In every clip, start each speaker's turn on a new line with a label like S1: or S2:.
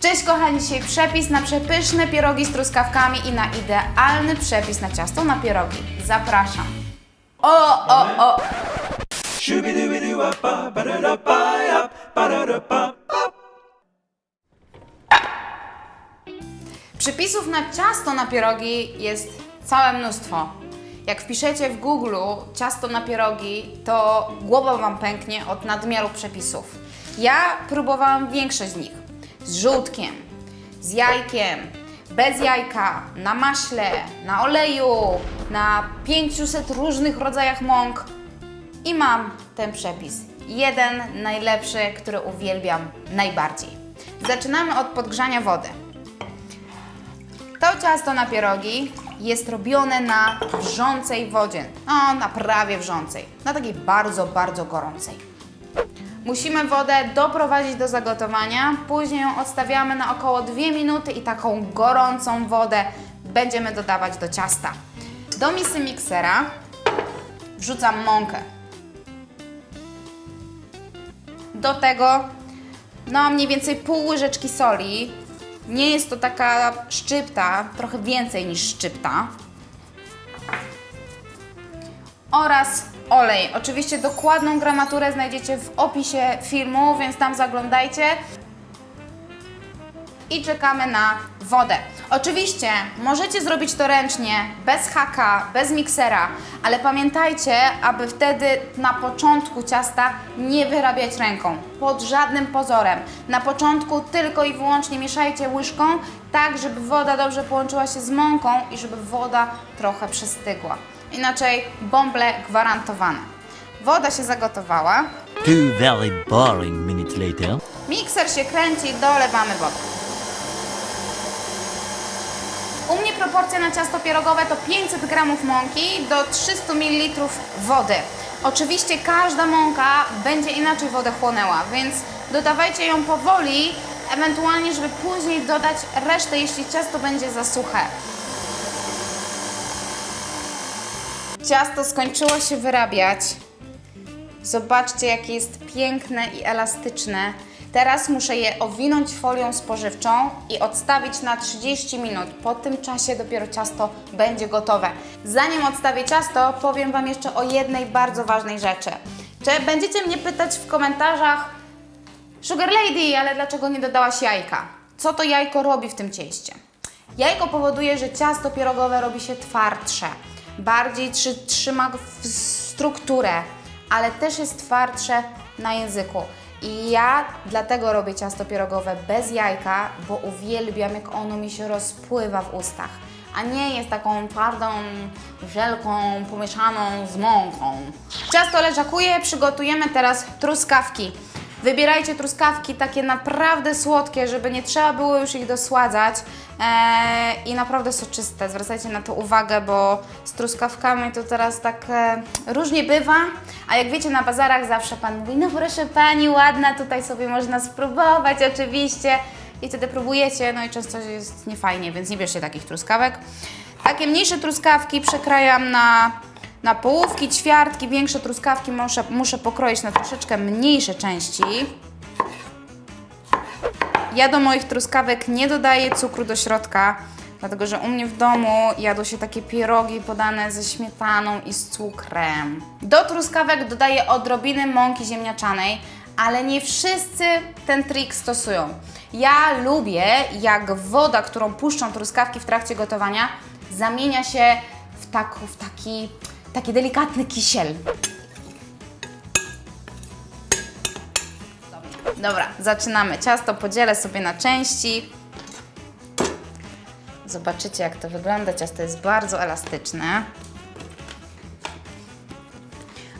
S1: Cześć kochani, dzisiaj przepis na przepyszne pierogi z truskawkami i na idealny przepis na ciasto na pierogi. Zapraszam. O, o, o! Przepisów na ciasto na pierogi jest całe mnóstwo. Jak wpiszecie w Google ciasto na pierogi, to głowa Wam pęknie od nadmiaru przepisów. Ja próbowałam większość z nich. Z żółtkiem, z jajkiem, bez jajka, na maśle, na oleju, na 500 różnych rodzajach mąk. I mam ten przepis. Jeden najlepszy, który uwielbiam najbardziej. Zaczynamy od podgrzania wody. To ciasto na pierogi jest robione na wrzącej wodzie. No, na prawie wrzącej. Na takiej bardzo, bardzo gorącej. Musimy wodę doprowadzić do zagotowania, później ją odstawiamy na około 2 minuty i taką gorącą wodę będziemy dodawać do ciasta. Do misy miksera wrzucam mąkę. Do tego no mniej więcej pół łyżeczki soli. Nie jest to taka szczypta, trochę więcej niż szczypta. Oraz olej. Oczywiście dokładną gramaturę znajdziecie w opisie filmu, więc tam zaglądajcie. I czekamy na wodę. Oczywiście możecie zrobić to ręcznie, bez haka, bez miksera, ale pamiętajcie, aby wtedy na początku ciasta nie wyrabiać ręką, pod żadnym pozorem. Na początku tylko i wyłącznie mieszajcie łyżką, tak żeby woda dobrze połączyła się z mąką i żeby woda trochę przystygła. Inaczej bąble gwarantowane. Woda się zagotowała,
S2: Two very boring minutes later.
S1: mikser się kręci, dolewamy wodę. U mnie proporcja na ciasto pierogowe to 500 g mąki do 300 ml wody. Oczywiście każda mąka będzie inaczej wodę chłonęła, więc dodawajcie ją powoli, ewentualnie żeby później dodać resztę, jeśli ciasto będzie za suche. Ciasto skończyło się wyrabiać. Zobaczcie, jakie jest piękne i elastyczne. Teraz muszę je owinąć folią spożywczą i odstawić na 30 minut. Po tym czasie dopiero ciasto będzie gotowe. Zanim odstawię ciasto, powiem Wam jeszcze o jednej bardzo ważnej rzeczy. Czy będziecie mnie pytać w komentarzach, Sugar Lady, ale dlaczego nie dodałaś jajka? Co to jajko robi w tym cieście? Jajko powoduje, że ciasto pierogowe robi się twardsze, bardziej trzy, trzyma strukturę, ale też jest twardsze na języku. I ja dlatego robię ciasto pierogowe bez jajka, bo uwielbiam, jak ono mi się rozpływa w ustach, a nie jest taką twardą żelką pomieszaną z mąką. Ciasto leżakuje, przygotujemy teraz truskawki. Wybierajcie truskawki takie naprawdę słodkie, żeby nie trzeba było już ich dosładzać eee, i naprawdę soczyste. Zwracajcie na to uwagę, bo z truskawkami to teraz tak e, różnie bywa, a jak wiecie na bazarach zawsze Pan mówi, no proszę Pani, ładna, tutaj sobie można spróbować oczywiście i wtedy próbujecie, no i często jest niefajnie, więc nie bierzcie takich truskawek. Takie mniejsze truskawki przekrajam na na połówki, ćwiartki, większe truskawki muszę, muszę pokroić na troszeczkę mniejsze części. Ja do moich truskawek nie dodaję cukru do środka, dlatego że u mnie w domu jadło się takie pierogi podane ze śmietaną i z cukrem. Do truskawek dodaję odrobinę mąki ziemniaczanej, ale nie wszyscy ten trik stosują. Ja lubię, jak woda, którą puszczą truskawki w trakcie gotowania, zamienia się w, tak, w taki, taki delikatny kisiel. Dobra, zaczynamy. Ciasto podzielę sobie na części. Zobaczycie, jak to wygląda. Ciasto jest bardzo elastyczne.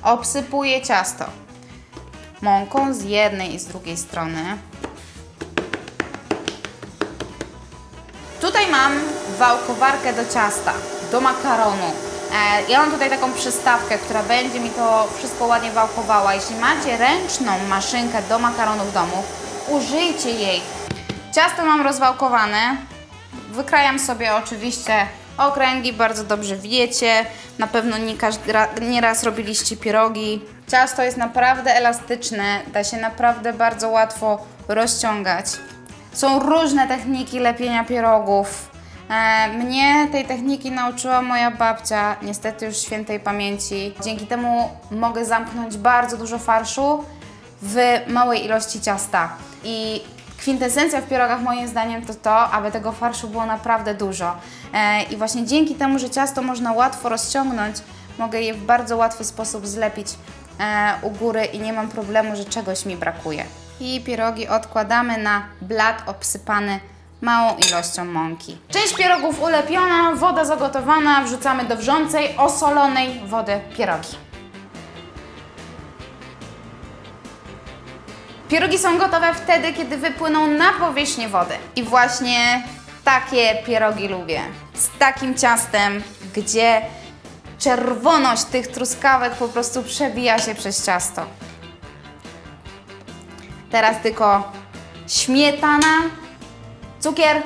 S1: Obsypuję ciasto mąką z jednej i z drugiej strony. Tutaj mam wałkowarkę do ciasta, do makaronu. E, ja mam tutaj taką przystawkę, która będzie mi to wszystko ładnie wałkowała. Jeśli macie ręczną maszynkę do makaronu w domu, użyjcie jej. Ciasto mam rozwałkowane. Wykrajam sobie oczywiście okręgi, bardzo dobrze wiecie. Na pewno nie, każdy, ra- nie raz robiliście pierogi. Ciasto jest naprawdę elastyczne, da się naprawdę bardzo łatwo rozciągać. Są różne techniki lepienia pierogów. E, Mnie tej techniki nauczyła moja babcia, niestety już świętej pamięci. Dzięki temu mogę zamknąć bardzo dużo farszu w małej ilości ciasta. I kwintesencja w pierogach moim zdaniem to to, aby tego farszu było naprawdę dużo. E, I właśnie dzięki temu, że ciasto można łatwo rozciągnąć, mogę je w bardzo łatwy sposób zlepić e, u góry i nie mam problemu, że czegoś mi brakuje. I pierogi odkładamy na blat obsypany małą ilością mąki. Część pierogów ulepiona, woda zagotowana, wrzucamy do wrzącej, osolonej wody pierogi. Pierogi są gotowe wtedy, kiedy wypłyną na powierzchnię wody. I właśnie takie pierogi lubię. Z takim ciastem, gdzie czerwoność tych truskawek po prostu przebija się przez ciasto. Teraz tylko śmietana, cukier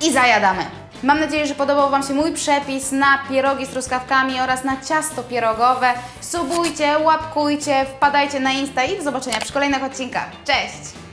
S1: i zajadamy. Mam nadzieję, że podobał Wam się mój przepis na pierogi z truskawkami oraz na ciasto pierogowe. Subujcie, łapkujcie, wpadajcie na Insta i do zobaczenia przy kolejnych odcinkach. Cześć!